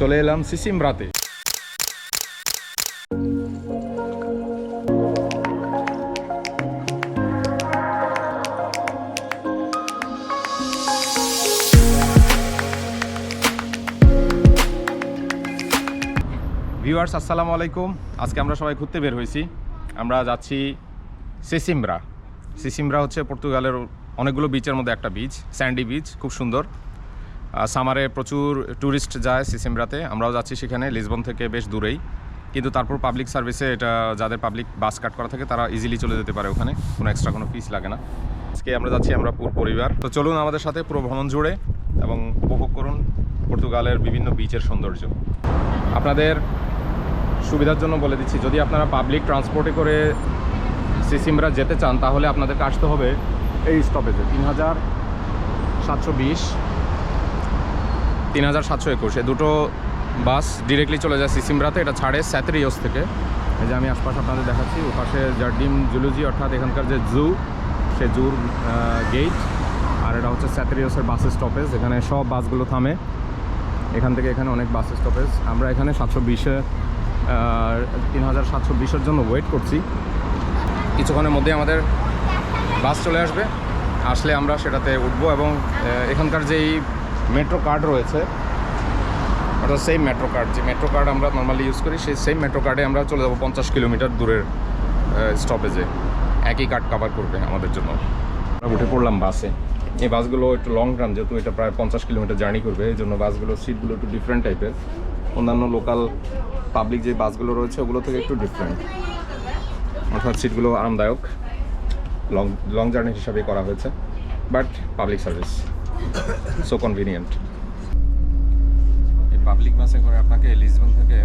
চলে এলাম সিসিমরাতে। ভিউয়ার্স, আসসালামু আলাইকুম। আজকে আমরা সবাই ঘুরতে বের হয়েছি। আমরা যাচ্ছি সিসিমরা। সিসিমরা হচ্ছে পর্তুগালের অনেকগুলো বিচের মধ্যে একটা বিচ স্যান্ডি বিচ খুব সুন্দর। সামারে প্রচুর ট্যুরিস্ট যায় সিসিমরাতে। আমরাও যাচ্ছি সেখানে, লিসবন থেকে বেশ দূরেই। কিন্তু তারপর পাবলিক সার্ভিসে এটা যাদের পাবলিক বাস কাট করা থাকে, তারা ইজিলি চলে যেতে পারে ওখানে। কোনো এক্সট্রা কোনো ফিস লাগে না। আজকে আমরা যাচ্ছি আমরা পুরো পরিবার। তো চলুন আমাদের সাথে পুরো ভ্রমণ জুড়ে এবং উপভোগ করুন পর্তুগালের বিভিন্ন বিচের সৌন্দর্য। আপনাদের সুবিধার জন্য বলে দিচ্ছি, যদি আপনারা পাবলিক ট্রান্সপোর্টে করে সিসিমরা যেতে চান, তাহলে আপনাদেরকে আসতে হবে এই স্টপেজে তিন হাজার সাতশো বিশ তিন হাজার সাতশো একুশ। এই দুটো বাস ডিরেক্টলি চলে যায় সিসিমরাতে, এটা ছাড়ে স্যাতেরিয়স থেকে। এই যে আমি আশপাশ আপনাদের দেখাচ্ছি ওপাশে জার্ডিম জুলুজি, অর্থাৎ এখানকার যে জু, সে জুর গেট আর এটা হচ্ছে স্যাতেরিয়সের বাস স্টপেজ এখানে সব বাসগুলো থামে। এখান থেকে এখানে অনেক বাস স্টপেজ আমরা এখানে সাতশো বিশে তিন হাজার সাতশো বিশের জন্য ওয়েট করছি। কিছুক্ষণের মধ্যে আমাদের বাস চলে আসবে। আসলে আমরা সেটাতে উঠবো এবং এখানকার যেই মেট্রো কার্ড রয়েছে। অর্থাৎ সেম মেট্রো কার্ড যে মেট্রো কার্ড আমরা নর্মালি ইউজ করি, সেই সেম মেট্রো কার্ডে আমরা চলে যাব পঞ্চাশ কিলোমিটার দূরের স্টপেজে একই কার্ড কভার করবে আমাদের জন্য। আমরা উঠে পড়লাম বাসে। এই বাসগুলো একটু লং টার্ম যেহেতু এটা প্রায় পঞ্চাশ কিলোমিটার জার্নি করবে, এই জন্য বাসগুলোর সিটগুলো একটু ডিফারেন্ট টাইপের অন্যান্য লোকাল পাবলিক যে বাসগুলো রয়েছে, ওগুলো থেকে একটু ডিফারেন্ট অর্থাৎ সিটগুলো আরামদায়ক। লং লং জার্নি হিসাবে করা হয়েছে। But public service so convenient এই পাবলিক বাসে করে আপনাকে লিসবন থেকে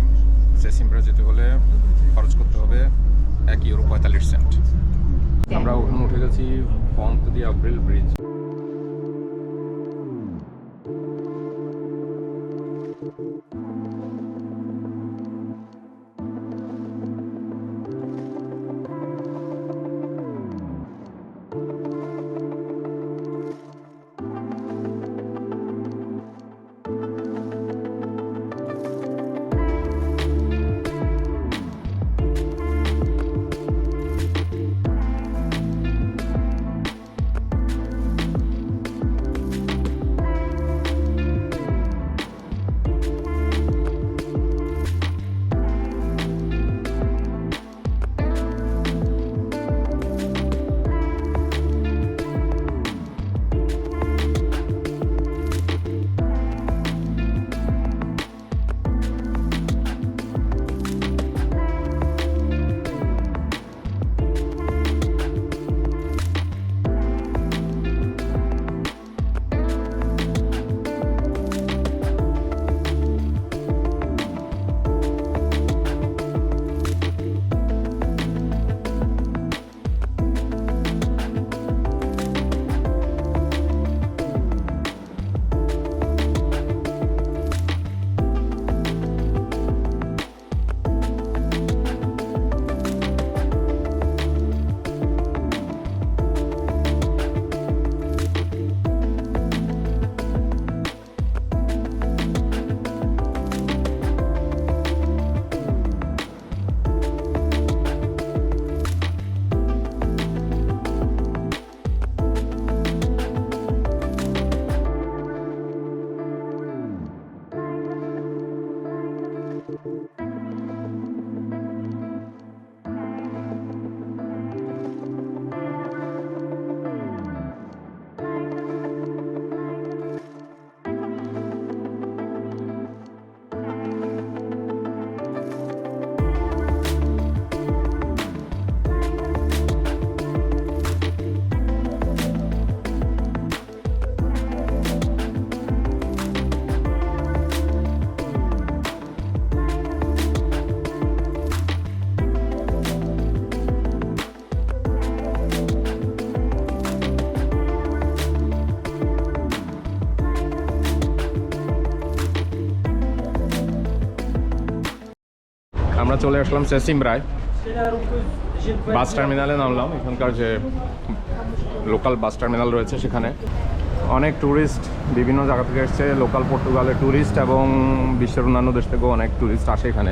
সেসিমব্রা যেতে হলে খরচ করতে হবে এক ইউরো পঁয়তাল্লিশ সেন্ট আমরা ওখানে উঠে গেছি পন্ত দি আপ্রিল ব্রিজ আমরা চলে আসলাম সেসিমরায়। বাস টার্মিনালে নামলাম, এখানকার যে লোকাল বাস টার্মিনাল রয়েছে সেখানে। অনেক ট্যুরিস্ট বিভিন্ন জায়গা থেকে এসছে, লোকাল পর্তুগালের ট্যুরিস্ট এবং বিশ্বের অন্যান্য দেশ থেকেও অনেক ট্যুরিস্ট আসে এখানে।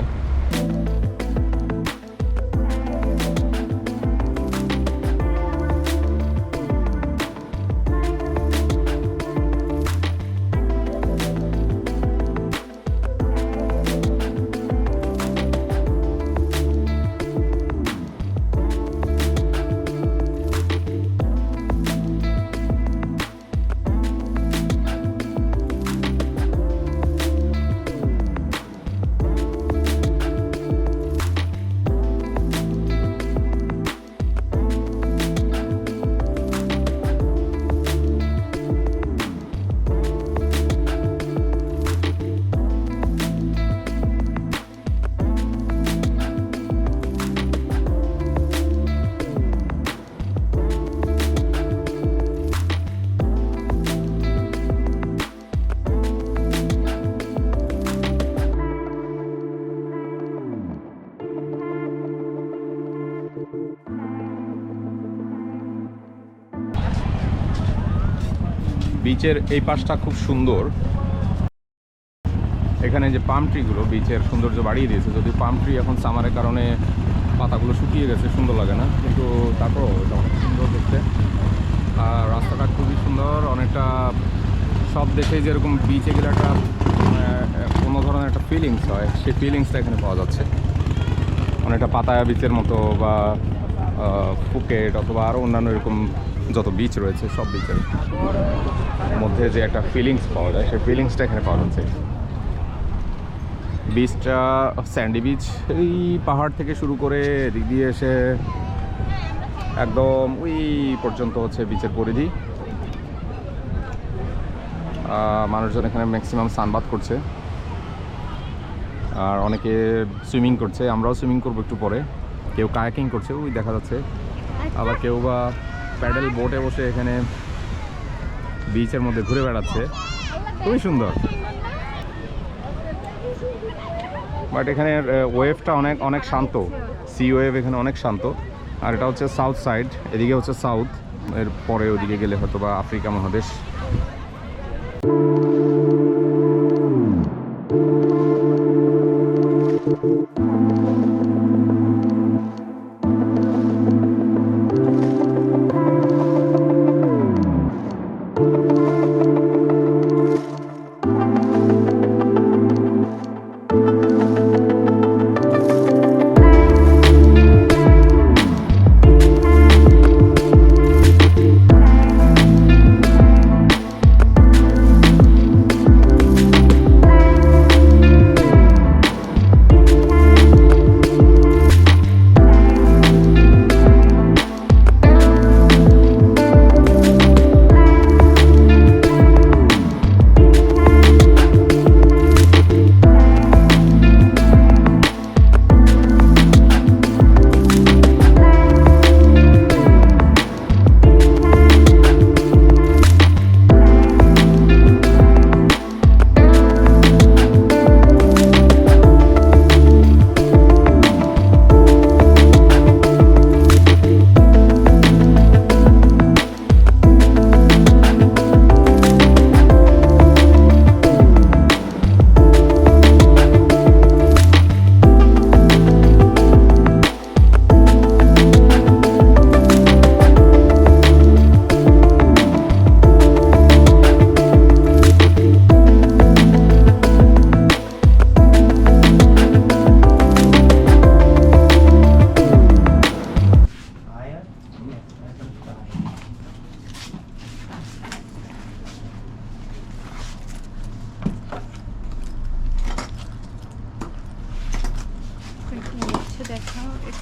বিচের এই পাশটা খুব সুন্দর। এখানে যে পাম ট্রিগুলো বিচের সৌন্দর্য বাড়িয়ে দিয়েছে। যদি পাম ট্রি এখন সামারের কারণে পাতাগুলো শুকিয়ে গেছে, সুন্দর লাগে না। কিন্তু তারপরও এটা অনেক সুন্দর দেখতে। আর রাস্তাটা খুবই সুন্দর, অনেকটা সব দেশে যেরকম বিচে গেলে একটা কোনো ধরনের একটা ফিলিংস হয়, সেই ফিলিংসটা এখানে পাওয়া যাচ্ছে। অনেকটা পাতায়া বিচের মতো বা ফুকেট অথবা আরও অন্যান্য এরকম যত বিচ রয়েছে, সব বিচের মধ্যে যে একটা ফিলিংস পাওয়া যায়, সেই ফিলিংসটা এখানে পাওয়া যাচ্ছে। বিচটা স্যান্ডি বিচ এই পাহাড় থেকে শুরু করে এদিক দিয়ে এসে একদম ওই পর্যন্ত হচ্ছে বিচের পরিধি। মানুষজন এখানে ম্যাক্সিমাম সানবাদ করছে। আর অনেকে সুইমিং করছে, আমরাও সুইমিং করব একটু পরে। কেউ কায়াকিং করছে, ওই দেখা যাচ্ছে। আবার কেউ বা প্যাডেল বোটে বসে এখানে বিচের মধ্যে ঘুরে বেড়াচ্ছে। খুবই সুন্দর। বাট এখানে ওয়েভটা অনেক অনেক শান্ত। সি ওয়েভ এখানে অনেক শান্ত। আর এটা হচ্ছে সাউথ সাইড এদিকে হচ্ছে সাউথ এর পরে ওদিকে গেলে হয়তো বা আফ্রিকা মহাদেশ। নিচ্ছে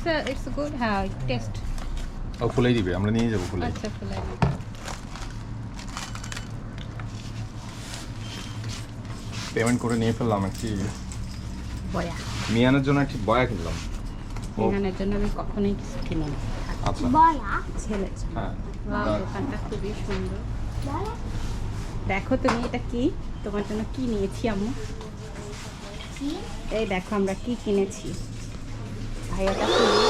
ইটস ইটস গুড হ্যাঁ টেস্ট ও খুলেই দিবে আমরা নিয়ে যাব খুলে আচ্ছা ফুলাই পেমেন্ট করে নিয়ে ফেললাম একটি বয়া। মিয়ানের জন্য একটি বয়া কিনলাম। এখানের জন্য আমি কখনোই কিছু কিনি না। আচ্ছা। ছেলে হ্যাঁ। দোকানটা খুবই সুন্দর। দেখো তুমি এটা কি? তোমার জন্য কি নিয়েছি আম্মু? এই দেখো আমরা কি কিনেছি। ভাইয়াটা খুবই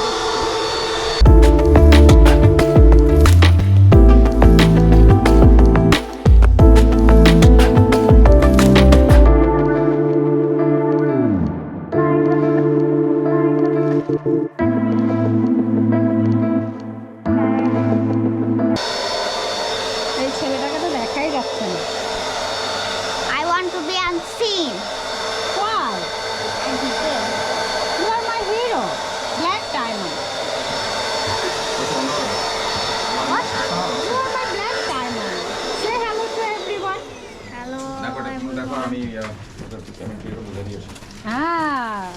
Ah,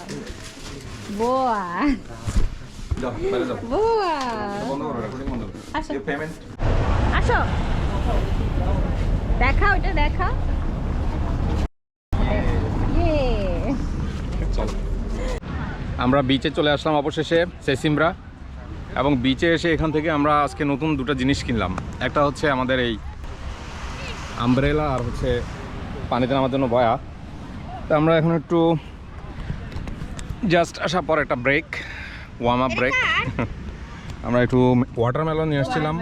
boa. Boa. আসো। আসো দেখা ওটা দেখা ইয়ে আমরা বিচে চলে আসলাম অবশেষে সেসিমরা। এবং বিচে এসে এখান থেকে আমরা আজকে নতুন দুটো জিনিস কিনলাম। একটা হচ্ছে আমাদের এই আমব্রেলা আর হচ্ছে পানিতে নামার জন্য বয়া। তো আমরা এখন একটু জাস্ট আসার পর একটা ব্রেক ওয়ার্ম আপ ব্রেক আমরা একটু ওয়াটারমেলন নিয়ে আসছিলাম।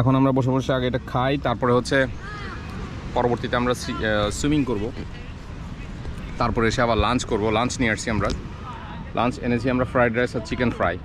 এখন আমরা বসে বসে আগে এটা খাই তারপরে হচ্ছে পরবর্তীতে আমরা সুইমিং করব। তারপরে এসে আবার লাঞ্চ করব। লাঞ্চ নিয়ে আসছি আমরা। লাঞ্চ এনেছি আমরা ফ্রাইড রাইস আর চিকেন ফ্রাই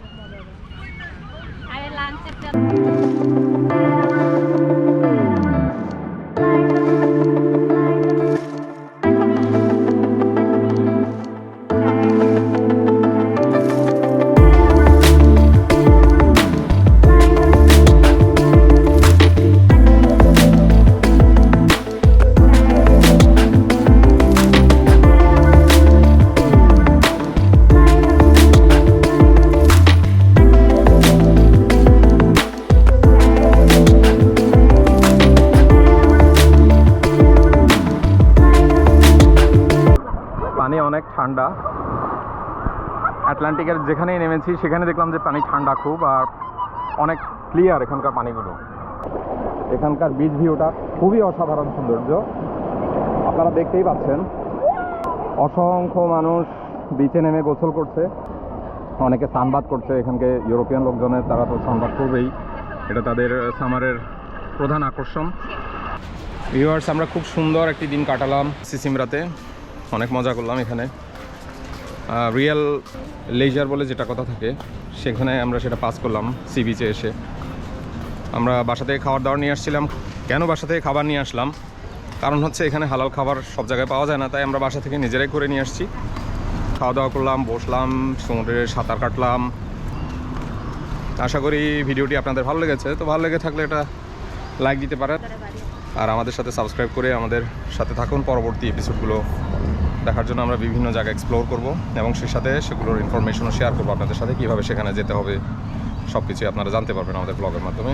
আটলান্টিকের যেখানেই নেমেছি, সেখানে দেখলাম যে পানি ঠান্ডা খুব আর অনেক ক্লিয়ার এখানকার পানিগুলো। এখানকার বিচ ভিউটা খুবই অসাধারণ সৌন্দর্য। আপনারা দেখতেই পাচ্ছেন, অসংখ্য মানুষ বিচে নেমে গোসল করছে। অনেকে সানবাদ করছে, এখানকে ইউরোপিয়ান লোকজনের, তারা তো সানবাদ করবেই এটা তাদের সামারের প্রধান আকর্ষণ। ভিউয়ার্স আমরা খুব সুন্দর একটি দিন কাটালাম সিসিমরাতে। অনেক মজা করলাম এখানে। রিয়েল লেজার বলে যেটা কথা থাকে, সেখানে আমরা সেটা পাস করলাম সি বিচে এসে। আমরা বাসা থেকে খাবার দাবার নিয়ে আসছিলাম। কেন বাসা থেকে খাবার নিয়ে আসলাম? কারণ হচ্ছে এখানে হালাল খাবার সব জায়গায় পাওয়া যায় না, তাই আমরা বাসা থেকে নিজেরাই করে নিয়ে আসছি। খাওয়া দাওয়া করলাম, বসলাম সমুদ্রে সাঁতার কাটলাম। আশা করি ভিডিওটি আপনাদের ভালো লেগেছে, তো ভালো লেগে থাকলে এটা লাইক দিতে পারেন। আর আমাদের সাথে সাবস্ক্রাইব করে আমাদের সাথে থাকুন। পরবর্তী এপিসোডগুলো দেখার জন্য আমরা বিভিন্ন জায়গা এক্সপ্লোর করব এবং সেই সাথে সেগুলোর ইনফরমেশনও শেয়ার করব আপনাদের সাথে, কীভাবে সেখানে যেতে হবে সব কিছুই আপনারা জানতে পারবেন আমাদের ব্লগের মাধ্যমে।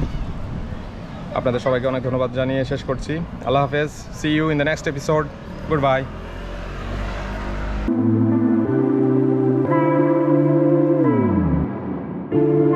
আপনাদের সবাইকে অনেক ধন্যবাদ জানিয়ে শেষ করছি। আল্লাহ হাফেজ see you in the next episode good bye